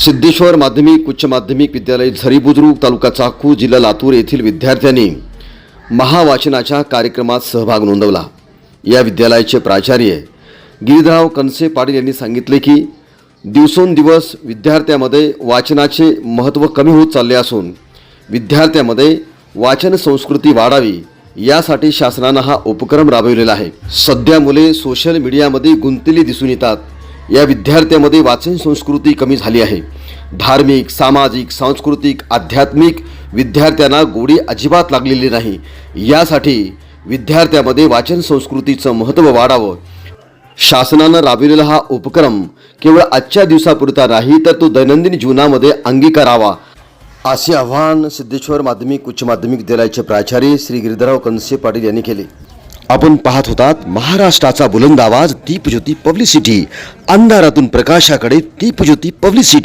सिद्धेश्वर माध्यमिक उच्च माध्यमिक विद्यालय झरी बुद्रुक तालुका चाकू जिल्हा लातूर येथील विद्यार्थ्यांनी महावाचनाच्या कार्यक्रमात सहभाग नोंदवला. या विद्यालयाचे प्राचार्य गिरीधराव कनसे पाटील यांनी सांगितले की दिवसोंदिवस विद्यार्थ्यामध्ये वाचनाचे महत्त्व कमी होत चालले असून विद्यार्थ्यामध्ये वाचन संस्कृती वाढावी यासाठी शासनानं हा उपक्रम राबविलेला आहे. सध्या मुले सोशल मीडियामध्ये गुंतलेली दिसून येतात. या विद्यार्थ्यामध्ये वाचन संस्कृती कमी झाली आहे. धार्मिक सामाजिक सांस्कृतिक आध्यात्मिक विद्यार्थ्यांना गोडी अजिबात लागलेली नाही. यासाठी विद्यार्थ्यामध्ये वाचन संस्कृतीचं महत्त्व वाढावं. शासनानं राबविलेला हा उपक्रम केवळ आजच्या दिवसापुरता नाही तर तो दैनंदिन जीवनामध्ये अंगीकारावा. असे आवाहन सिद्धेश्वर माध्यमिक उच्च माध्यमिक विद्यालयाचे प्राचार्य श्री गिरिधराव कनसे पाटील यांनी केले. आपण पाहत होतात महाराष्ट्राचा बुलंद आवाज दीपज्योती पब्लिसिटी. अंधारातून प्रकाशाकडे दीपज्योती पब्लिसिटी.